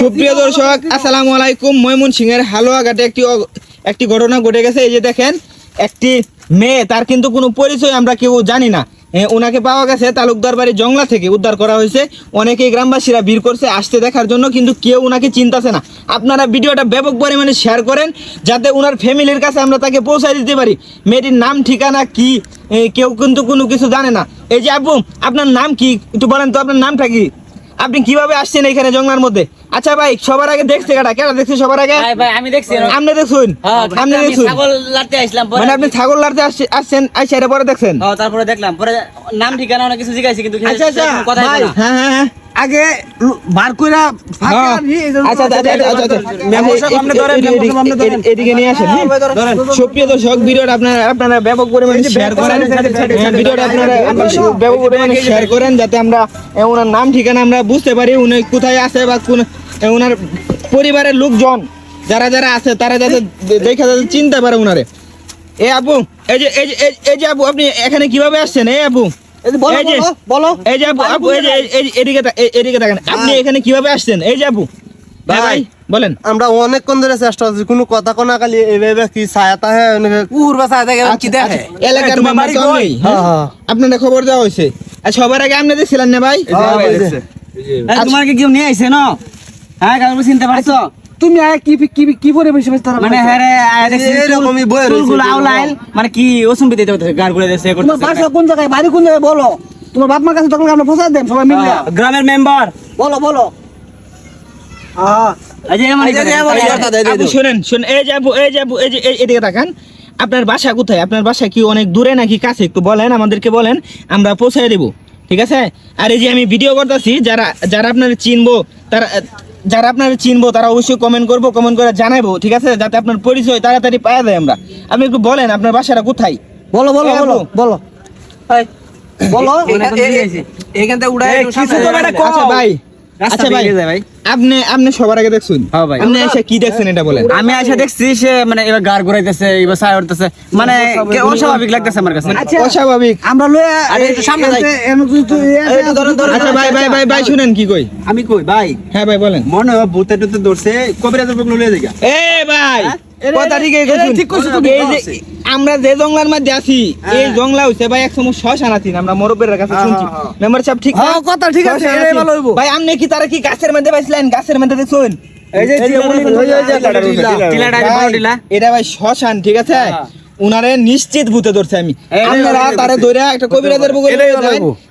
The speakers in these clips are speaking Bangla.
সুপ্রিয় দর্শক আসসালামু আলাইকুম। ময়মন সিংহের হালুয়াঘাটে একটি একটি ঘটনা ঘটে গেছে। এই যে দেখেন একটি মেয়ে তার কিন্তু কোনো পরিচয় আমরা কেউ জানি না। ওনাকে পাওয়া গেছে তালুকদার বাড়ি জংলা থেকে উদ্ধার করা হয়েছে। অনেকেই গ্রামবাসীরা ভিড় করছে আসতে দেখার জন্য কিন্তু কেউ ওনাকে চিন্তাছে না। আপনারা ভিডিওটা ব্যাপক পরিমাণে শেয়ার করেন যাতে ওনার ফ্যামিলির কাছে আমরা তাকে পৌঁছায় দিতে পারি। মেয়েটির নাম ঠিকানা কি কেউ কিন্তু কোনো কিছু জানে না। এই যে আব্বু আপনার নাম কি? একটু বলেন তো আপনার নামটা কি? আপনি কীভাবে আসছেন এখানে জংলার মধ্যে? আচ্ছা ভাই সবার আগে দেখছে কাটা কেটা দেখছে সবার আগে? ভাই ভাই আমি দেখছি আপনি দেখছুন? হ্যাঁ, আপনি আমি দেখছুন? ছাগল লাড়তে আসলাম মানে আপনি ছাগল লাড়তে আসছে- আসছেন আইসা এটা পরে দেখছেন? হ্যাঁ, তারপরে দেখলাম পরে নাম ঠিকানা অনেক কিছু জিজ্ঞাসি কিন্তু আচ্ছা আচ্ছা কথা। হ্যাঁ হ্যাঁ হ্যাঁ। আগে বার কইরা ফাঁকা। আনি, আচ্ছা আচ্ছা আচ্ছা আচ্ছা আচ্ছা। মেম্বার আপনি ধরেন, এদিকে- আপনি ধরেন। এদিকে- নিয়ে আসেন হ্যাঁ? সুপ্রিয় দর্শক ভিডিওটা আপনারা আপনারা ব্যাপক পরিমাণে শেয়ার করেন। ভিডিওটা আপনারা ব্যাপক পরিমাণে শেয়ার করেন যাতে আমরা ওনার নাম ঠিকানা আমরা বুঝতে পারি উনি কোথায় আছে বা কোন ওনার পরিবারের লোকজন যারা যারা আছে তারা যাতে দেখে যাতে চিনতে পারে ওনারে এ আপু এই যে এই যে এই- যে আপু আপনি এখানে কীভাবে আসছেন এই আপু বলো, এই যে- বলো, বলো। এই যে আপু আপু এই যে এই- এই- এদিকে এদিকে দেখেন আপনি এখানে কীভাবে আসছেন এই যে আপু হ্যাঁ ভাই বলেন আমরা অনেকক্ষণ ধরে চেষ্টা করছি কোনো কথা কোনা খালি এভাবে কি ছায়াতা হ্যাঁ কুকুর বাসা দেখে কি দেখে আচ্ছা, এলাকার তোমার তো নেই হ্যাঁ, হ্যাঁ। আপনাদের খবর দেওয়া হয়েছে আর সবার আগে আপনি দেখছিলেন না ভাই এই, তোমার কি কেউ নিয়ে আইছে না হ্যাঁ চিনতে পারছ? তুমি কি কি কি করে বেশি বেশি তারা মানে হ্যাঁ রে আয় দেখছি এরকমই বইয়ে আউলাইল। মানে কি ওসুম দিতে হতে গার করে দিতেছে তোমার বাসা কোন জায়গায়? বাড়ি কোন জায়গায় বলো। তোমার বাপ মার কাছে তখন আমরা ফসাই দেন সবাই মিলে। গ্রামের মেম্বার বলো বলো। এদিকে তাকান। আপনার বাসা কোথায়? আপনার বাসা কি অনেক দূরে নাকি কাছে? একটু বলেন আমাদেরকে বলেন আমরা পৌঁছায় দেব। ঠিক আছে? আর এই যে আমি ভিডিও করতেছি যারা যারা আপনার চিনবো তারা যারা আপনারা চিনবো তারা অবশ্যই কমেন্ট করব কমেন্ট করে জানাব ঠিক আছে? যাতে আপনার পরিচয় তাড়াতাড়ি পাওয়া যায় আমরা। আপনি একটু বলেন আপনার বাসাটা কোথায়? বলো বলো বলো বলো। বলো। এখন থেকে উড়াই এই, কিছু তো একটা কও। আচ্ছা ভাই। আচ্ছা ভাই ভাই। আপনি আপনি সবার আগে দেখছুন। হ্যাঁ ভাই। আপনি এসে কি দেখছেন এটা বলেন। আমি এসে দেখছি সে মানে এবার গার ঘুরাইতেছে এবার ছায়া উঠতেছে। মানে অস্বাভাবিক। লাগতেছে আমার কাছে। অস্বাভাবিক। আমরা লয়ে আরে একটু সামনে যাই। আচ্ছা ভাই ভাই ভাই ভাই শুনেন কি কই? আমি কই ভাই? হ্যাঁ ভাই বলেন। মনে হয় ভূতে টুতে ধরছে কবিরাজের বকলো লয়ে যাই এ ভাই কথা ঠিকই ঠিক কইছো তুমি। এই যে আমরা যে জঙ্গলার মধ্যে আছি এই জঙ্গলা হইছে ভাই এক সময় শ্মশান আছি আমরা মুরব্বীর কাছে শুনছি। মেম্বার সাহেব ঠিক? হ্যাঁ, কথা ঠিক আছে, এটাই ভালো হইবো। ভাই আপনি কি তারা কি গাছের মধ্যে পাইছিলেন গাছের মধ্যে দেখছুন? এই যে। এটা ভাই শ্মশান ঠিক আছে? উনারে নিশ্চিত ভূতে ধরছে আমি। আপনারা তারে ধরে একটা কবিরাজের।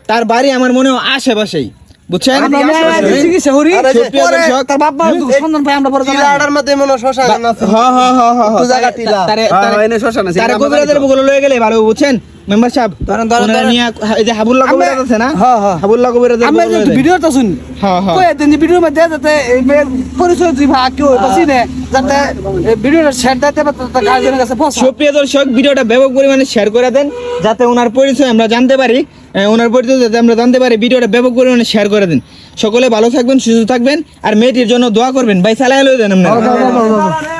তার বাড়ি আমার মনে হয় আশেপাশেই। বুঝছেন? আছে। তো তো। ভালো বুঝছেন? মেম্বার সাহেব এই যে কবিরাজ না? হ্যাঁ, হ্যাঁ। যে। ভিডিওটা শুনি হ্যাঁ কই দেন ভিডিওর মধ্যে যাতে এই পরিচয় কেউ না যাতে ভিডিওটা শেয়ার দিতে কাছে পৌঁছা সুপ্রিয় দর্শক ভিডিওটা ব্যাপক পরিমাণে শেয়ার করে দেন যাতে ওনার পরিচয় আমরা জানতে পারি। ওনার পরিচয় যাতে আমরা জানতে পারি, ভিডিওটা ব্যাপক পরিমাণে শেয়ার করে দিন। সকলে ভালো থাকবেন, সুস্থ থাকবেন, আর মেয়েটির জন্য দোয়া করবেন। ভাই সালাই লই দেন আপনারা।